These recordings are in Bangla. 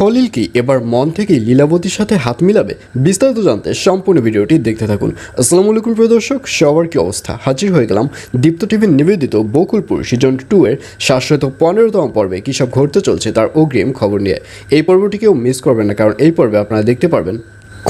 খলিল কি এবার মন থেকেই লীলাবতীর সাথে হাত মিলাবে, বিস্তারিত জানতে সম্পূর্ণ ভিডিওটি দেখতে থাকুন। আসসালামু আলাইকুম প্রিয় দর্শক, সবার কি অবস্থা? হাজির হয়ে গেলাম দীপ্ত টিভির নিবেদিত বকুলপুর সিজন টু এর শাশ্বত পনেরোতম পর্বে, কী সব ঘটতে চলছে তার অগ্রিম খবর নিয়ে। এই পর্বটিকেও মিস করবেন না, কারণ এই পর্বে আপনারা দেখতে পারবেন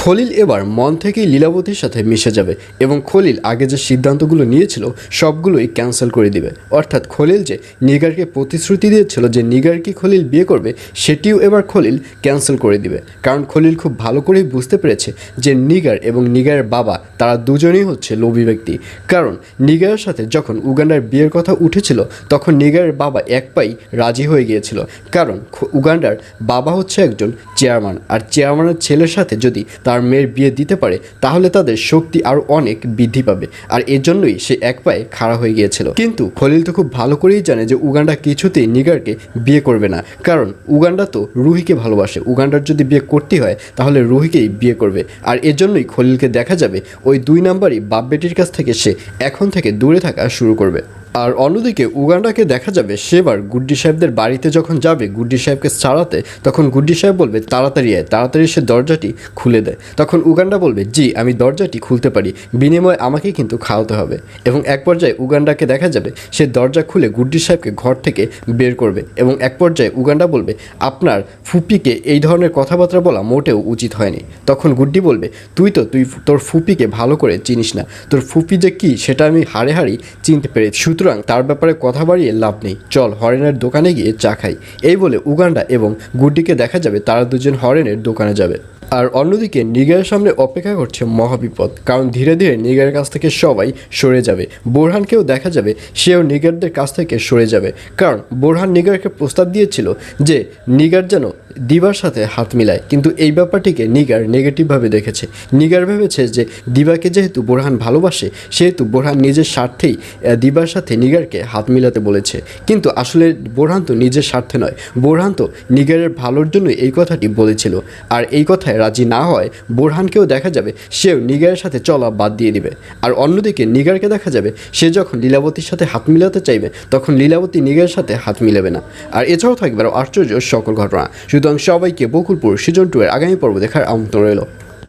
খলিল এবার মন থেকেই লীলাবতীর সাথে মিশে যাবে এবং খলিল আগে যে সিদ্ধান্তগুলো নিয়েছিল সবগুলোই ক্যান্সেল করে দিবে। অর্থাৎ খলিল যে নিগারকে প্রতিশ্রুতি দিয়েছিল যে নিগারকে খলিল বিয়ে করবে, সেটিও এবার খলিল ক্যান্সেল করে দিবে। কারণ খলিল খুব ভালো করেই বুঝতে পেরেছে যে নিগার এবং নিগারের বাবা, তারা দুজনেই হচ্ছে লোভী ব্যক্তি। কারণ নিগারের সাথে যখন উগান্ডার বিয়ের কথা উঠেছিল, তখন নিগারের বাবা এক পাই রাজি হয়ে গিয়েছিল। কারণ উগান্ডার বাবা হচ্ছে একজন চেয়ারম্যান আর চেয়ারম্যানের ছেলের সাথে যদি তার মেয়ের বিয়ে দিতে পারে, তাহলে তাদের শক্তি আরও অনেক বৃদ্ধি পাবে। আর এর জন্যই সে এক পায়ে খাড়া হয়ে গিয়েছিল। কিন্তু খলিল তো খুব ভালো করেই জানে যে উগান্ডা কিছুতেই নিগারকে বিয়ে করবে না। কারণ উগান্ডা তো রুহিকে ভালোবাসে। উগান্ডার যদি বিয়ে করতে হয়, তাহলে রুহিকেই বিয়ে করবে। আর এর জন্যই খলিলকে দেখা যাবে ওই দুই নাম্বারই বাপ বেটির কাছ থেকে সে এখন থেকে দূরে থাকা শুরু করবে। আর অন্যদিকে উগান্ডাকে দেখা যাবে সেবার গুড্ডি সাহেবদের বাড়িতে যখন যাবে, গুড্ডি সাহেবকে ছাড়াতে, তখন গুড্ডি সাহেব বলবে, তাড়াতাড়ি আয়, তাড়াতাড়ি সে দরজাটি খুলে দেয় তখন উগান্ডা বলবে, জি, আমি দরজাটি খুলতে পারি। বিনিময়ে আমাকে কিন্তু খাওয়াতে হবে। এবং এক পর্যায়ে উগান্ডাকে দেখা যাবে, সে দরজা খুলে গুড্ডি সাহেবকে ঘর থেকে বের করবে। এবং এক পর্যায়ে উগান্ডা বলবে, আপনার ফুপিকে এই ধরনের কথাবার্তা বলা মোটেও উচিত হয়নি। তখন গুড্ডি বলবে, তুই তো, তুই তোর ফুপিকে ভালো করে চিনিস না। তোর ফুপি যে কী, সেটা আমি হাড়ে হাড়ি চিনতে পেরেছি। সুতরাং তার ব্যাপারে কথা বাড়িয়ে লাভ নেই। চল হরেনের দোকানে গিয়ে চা খাই। এই বলে উগান্ডা এবং গুড্ডিকে দেখা যাবে তারা দুজন হরেনের দোকানে যাবে। আর অন্যদিকে নিগারের সামনে অপেক্ষা করছে মহাবিপদ, কারণ ধীরে ধীরে নিগারের কাছ থেকে সবাই সরে যাবে। বোরহানকেও দেখা যাবে, সেও নিগারদের কাছ থেকে সরে যাবে। কারণ বোরহান নিগারকে প্রস্তাব দিয়েছিল যে নিগার যেন দিবার সাথে হাত মিলায়। কিন্তু এই ব্যাপারটিকে নিগার নেগেটিভভাবে দেখেছে। নিগার ভেবেছে যে দিবাকে যেহেতু বোরহান ভালোবাসে, সেহেতু বোরহান নিজের স্বার্থেই দিবার সাথে নিগারকে হাত মিলাতে বলেছে। কিন্তু আসলে বোরহান তো নিজের স্বার্থে নয়। বোরহান তো নিগারের ভালোর জন্যই এই কথাটি বলেছিল। আর এই কথায় রাজি না হয় বোরহানকেও দেখা যাবে, সেও নিগারের সাথে চলা বাদ দিয়ে দিবে। আর অন্যদিকে নিগারকে দেখা যাবে, সে যখন লীলাবতীর সাথে হাত মিলাতে চাইবে, তখন লীলাবতী নিগারের সাথে হাত মিলাবে না। আর এছাড়াও থাকবে আরও আশ্চর্য সকল ঘটনা। সুতরাং সবাইকে বকুলপুর সিজন টু এর আগামী পর্ব দেখার আমন্ত্রণ রইল।